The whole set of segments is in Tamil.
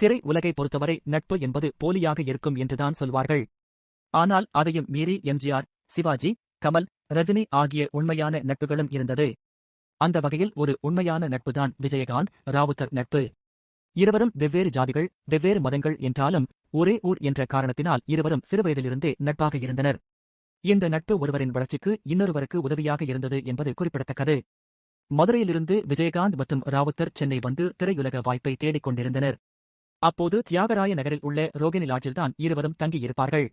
திரை உலகை பொறுத்தவரை நட்பு என்பது போலியாக இருக்கும் என்றுதான் சொல்வார்கள். ஆனால் அதையும் மீறி எம்ஜிஆர் சிவாஜி கமல் ரஜினி ஆகிய உண்மையான நட்புகளும் இருந்தது. அந்த வகையில் ஒரு உண்மையான நட்புதான் விஜயகாந்த் ராவுத்தர் நட்பு. இருவரும் வெவ்வேறு ஜாதிகள் வெவ்வேறு மதங்கள் என்றாலும் ஒரே ஊர் என்ற காரணத்தினால் இருவரும் சிறுவயதிலிருந்தே நட்பாக இருந்தனர். இந்த நட்பு ஒருவரின் வளர்ச்சிக்கு இன்னொருவருக்கு உதவியாக இருந்தது என்பது குறிப்பிடத்தக்கது. மதுரையிலிருந்து விஜயகாந்த் மற்றும் ராவுத்தர் சென்னை வந்து திரையுலக வாய்ப்பை தேடிக் கொண்டிருந்தனர் அப்போது தியாகராய நகரில் உள்ள ரோகிணி லாட்ஜில்தான் இருவரும் தங்கியிருப்பார்கள்.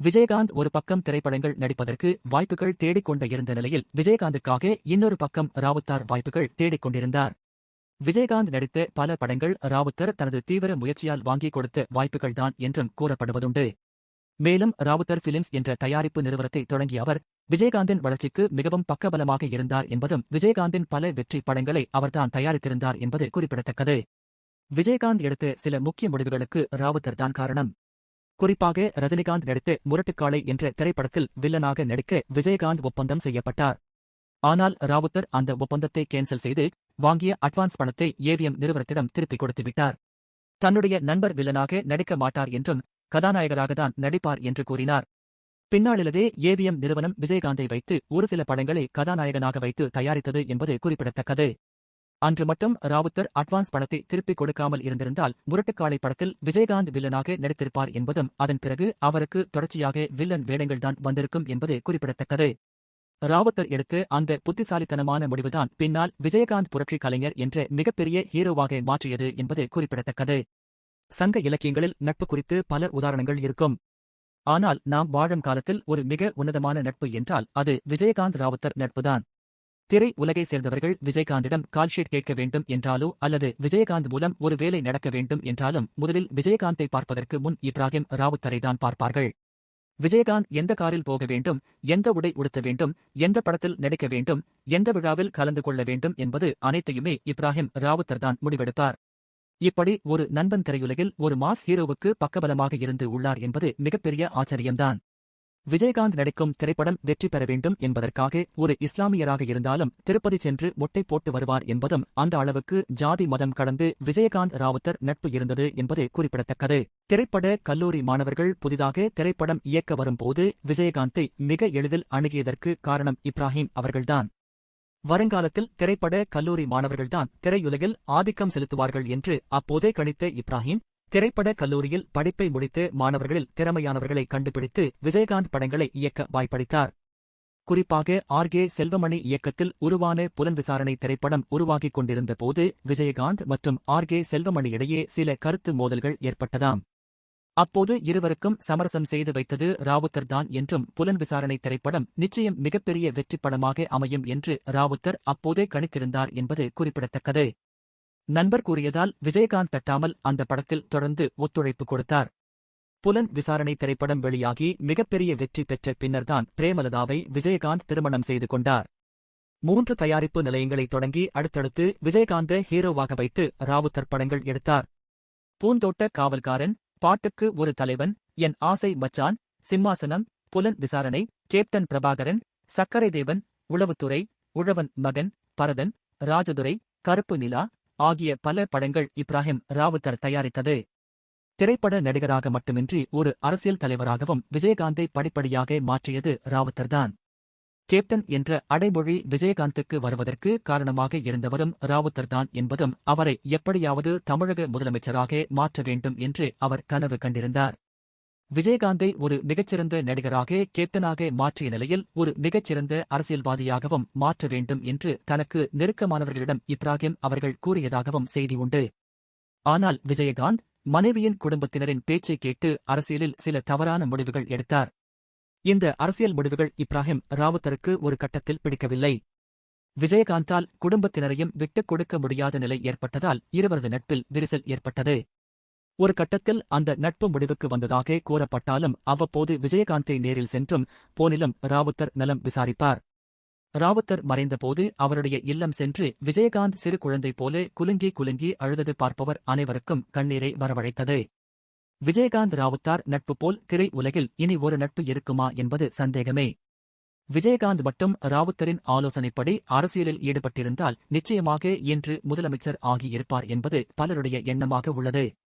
விஜயகாந்த் ஒரு பக்கம் திரைப்படங்கள் நடிப்பதற்கு வாய்ப்புகள் தேடிக்கொண்டு இருந்த நிலையில் விஜயகாந்துக்காக இன்னொரு பக்கம் ராவுத்தார் வாய்ப்புகள் தேடிக்கொண்டிருந்தார். விஜயகாந்த் நடித்த பல படங்கள் ராவுத்தர் தனது தீவிர முயற்சியால் வாங்கிக் கொடுத்த வாய்ப்புகள்தான் என்றும் கூறப்படுவதுண்டு. மேலும் ராவுத்தர் பிலிம்ஸ் என்ற தயாரிப்பு நிறுவனத்தை தொடங்கிய அவர் விஜயகாந்தின் வளர்ச்சிக்கு மிகவும் பக்கபலமாக இருந்தார் என்பதும் விஜயகாந்தின் பல வெற்றி படங்களை அவர்தான் தயாரித்திருந்தார் என்பது குறிப்பிடத்தக்கது. விஜயகாந்த் எடுத்த சில முக்கிய முடிவுகளுக்கு ராவுத்தர் தான் காரணம். குறிப்பாக ரஜினிகாந்த் நடித்த முரட்டுக்காளை என்ற திரைப்படத்தில் வில்லனாக நடிக்க விஜயகாந்த் ஒப்பந்தம் செய்யப்பட்டார். ஆனால் ராவுத்தர் அந்த ஒப்பந்தத்தை கேன்சல் செய்து வாங்கிய அட்வான்ஸ் பணத்தை ஏவிஎம் நிறுவனத்திடம் திருப்பிக் கொடுத்துவிட்டார் தன்னுடைய நண்பர் வில்லனாக நடிக்க மாட்டார் என்றும் கதாநாயகராகத்தான் நடிப்பார் என்று கூறினார். பின்னாளிலதே ஏவிஎம் நிறுவனம் விஜயகாந்தை வைத்து ஒரு சில படங்களை கதாநாயகனாக வைத்து தயாரித்தது என்பது குறிப்பிடத்தக்கது. அன்று மட்டும் ராவுத்தர் அட்வான்ஸ் பணத்தை திருப்பிக் கொடுக்காமல் இருந்திருந்தால் முரட்டுக்காலை படத்தில் விஜயகாந்த் வில்லனாக நடித்திருப்பார் என்பதும் அதன் பிறகு அவருக்கு தொடர்ச்சியாக வில்லன் வேடங்கள்தான் வந்திருக்கும் என்பது குறிப்பிடத்தக்கது. ராவத்தர் எடுத்து அந்த புத்திசாலித்தனமான முடிவுதான் பின்னால் விஜயகாந்த் புரட்சி கலைஞர் என்ற மிகப்பெரிய ஹீரோவாக மாற்றியது என்பது குறிப்பிடத்தக்கது. சங்க இலக்கியங்களில் நட்பு குறித்து பல உதாரணங்கள் இருக்கும். ஆனால் நாம் வாழும் காலத்தில் ஒரு மிக உன்னதமான நட்பு என்றால் அது விஜயகாந்த் ராவுத்தர் நட்புதான். திரை உலகை சேர்ந்தவர்கள் விஜயகாந்திடம் கால்ஷீட் கேட்க வேண்டும் என்றாலோ அல்லது விஜயகாந்த் மூலம் ஒரு வேலை நடக்க வேண்டும் என்றாலும் முதலில் விஜயகாந்தை பார்ப்பதற்கு முன் இப்ராஹிம் ராவுத்தரைதான் பார்ப்பார்கள். விஜயகாந்த் எந்த காரில் போக வேண்டும் எந்த உடை உடுத்த வேண்டும் எந்த படத்தில் நடிக்க வேண்டும் எந்த விழாவில் கலந்து கொள்ள வேண்டும் என்பது அனைத்தையுமே இப்ராஹிம் ராவுத்தர் தான் முடிவெடுப்பார் இப்படி ஒரு நண்பன் திரையுலகில் ஒரு மாஸ் ஹீரோவுக்கு பக்கபலமாக இருந்து உள்ளார் என்பது மிகப்பெரிய ஆச்சரியம்தான். விஜயகாந்த் நடிக்கும் திரைப்படம் வெற்றி பெற வேண்டும் என்பதற்காக ஒரு இஸ்லாமியராக இருந்தாலும் திருப்பதி சென்று முட்டை போட்டு வருவார் என்பதும் அந்த அளவுக்கு ஜாதி மதம் கடந்து விஜயகாந்த் ராவுத்தர் நட்பு இருந்தது என்பது குறிப்பிடத்தக்கது. திரைப்பட கல்லூரி மாணவர்கள் புதிதாக திரைப்படம் இயக்க வரும்போது விஜயகாந்தை மிக எளிதில் அணுகியதற்கு காரணம் இப்ராஹிம் அவர்கள்தான். வருங்காலத்தில் திரைப்பட கல்லூரி மாணவர்கள்தான் திரையுலகில் ஆதிக்கம் செலுத்துவார்கள் என்று அப்போதே கணித்த இப்ராஹிம் திரைப்பட கல்லூரியில் படிப்பை முடித்து மாணவர்களில் திறமையானவர்களை கண்டுபிடித்து விஜயகாந்த் படங்களை இயக்க வாய்ப்பளித்தார். குறிப்பாக ஆர்கே செல்வமணி இயக்கத்தில் உருவான புலன் விசாரணை திரைப்படம் உருவாகிக் கொண்டிருந்த போது விஜயகாந்த் மற்றும் ஆர்கே செல்வமணி இடையே சில கருத்து மோதல்கள் ஏற்பட்டதாம். அப்போது இருவருக்கும் சமரசம் செய்து வைத்தது ராவுத்தர் தான் என்றும் புலன் விசாரணை திரைப்படம் நிச்சயம் மிகப்பெரிய வெற்றிப் படமாக அமையும் என்று ராவுத்தர் அப்போதே கணித்திருந்தார் என்பது குறிப்பிடத்தக்கது. நண்பர் கூறியதால் விஜயகாந்த் தட்டாமல் அந்த படத்தில் தொடர்ந்து ஒத்துழைப்பு கொடுத்தார். புலன் விசாரணை திரைப்படம் வெளியாகி மிகப்பெரிய வெற்றி பெற்ற பின்னர்தான் பிரேமலதாவை விஜயகாந்த் திருமணம் செய்து கொண்டார். மூன்று தயாரிப்பு நிலையங்களை தொடங்கி அடுத்தடுத்து விஜயகாந்த ஹீரோவாக வைத்து ராவுத்தர் படங்கள் எடுத்தார். பூந்தோட்ட காவல்காரன் பாட்டுக்கு ஒரு தலைவன் என் ஆசை மச்சான் சிம்மாசனம் புலன் விசாரணை கேப்டன் பிரபாகரன் சக்கரை தேவன் உளவுத்துறை உழவன் மகன் பரதன் ராஜதுரை கருப்பு நிலா ஆகிய பல படங்கள் இப்ராஹிம் ராவுத்தர் தயாரித்தது. திரைப்பட நடிகராக மட்டுமின்றி ஒரு அரசியல் தலைவராகவும் விஜயகாந்தை படிப்படியாக மாற்றியது ராவுத்தர்தான். கேப்டன் என்ற அடைமொழி விஜயகாந்துக்கு வருவதற்கு காரணமாக இருந்தவரும் ராவுத்தர்தான் என்பதும் அவரை எப்படியாவது தமிழக முதலமைச்சராக மாற்ற வேண்டும் என்று அவர் கனவு கண்டிருந்தார். விஜயகாந்தை ஒரு மிகச்சிறந்த நடிகராக கேப்டனாக மாற்றிய நிலையில் ஒரு மிகச்சிறந்த அரசியல்வாதியாகவும் மாற்ற வேண்டும் என்று தனக்கு நெருக்கமானவர்களிடம் இப்ராஹிம் அவர்கள் கூறியதாகவும் செய்தி உண்டு. ஆனால் விஜயகாந்த் மனைவியின் குடும்பத்தினரின் பேச்சை கேட்டு அரசியலில் சில தவறான முடிவுகள் எடுத்தார். இந்த அரசியல் முடிவுகள் இப்ராஹிம் ராவுத்தருக்கு ஒரு கட்டத்தில் பிடிக்கவில்லை. விஜயகாந்தால் குடும்பத்தினரையும் விட்டுக் கொடுக்க முடியாத நிலை ஏற்பட்டதால் இருவரது நட்பில் விரிசல் ஏற்பட்டது. ஒரு கட்டத்தில் அந்த நட்பு முடிவுக்கு வந்ததாக கூறப்பட்டாலும் அவ்வப்போது விஜயகாந்தை நேரில் சென்றும் போனிலும் ராவுத்தர் நலம் விசாரிப்பார். ராவுத்தர் மறைந்தபோது அவருடைய இல்லம் சென்று விஜயகாந்த் சிறு குழந்தை போல குலுங்கி குலுங்கி அழுதது பார்ப்பவர் அனைவருக்கும் கண்ணீரை வரவழைத்தது. விஜயகாந்த் ராவுத்தார் நட்பு போல் திரை உலகில் இனி ஒரு நட்பு இருக்குமா என்பது சந்தேகமே. விஜயகாந்த் மட்டும் ராவுத்தரின் ஆலோசனைப்படி அரசியலில் ஈடுபட்டிருந்தால் நிச்சயமாக இன்று முதலமைச்சர் ஆகியிருப்பார் என்பது பலருடைய எண்ணமாக உள்ளது.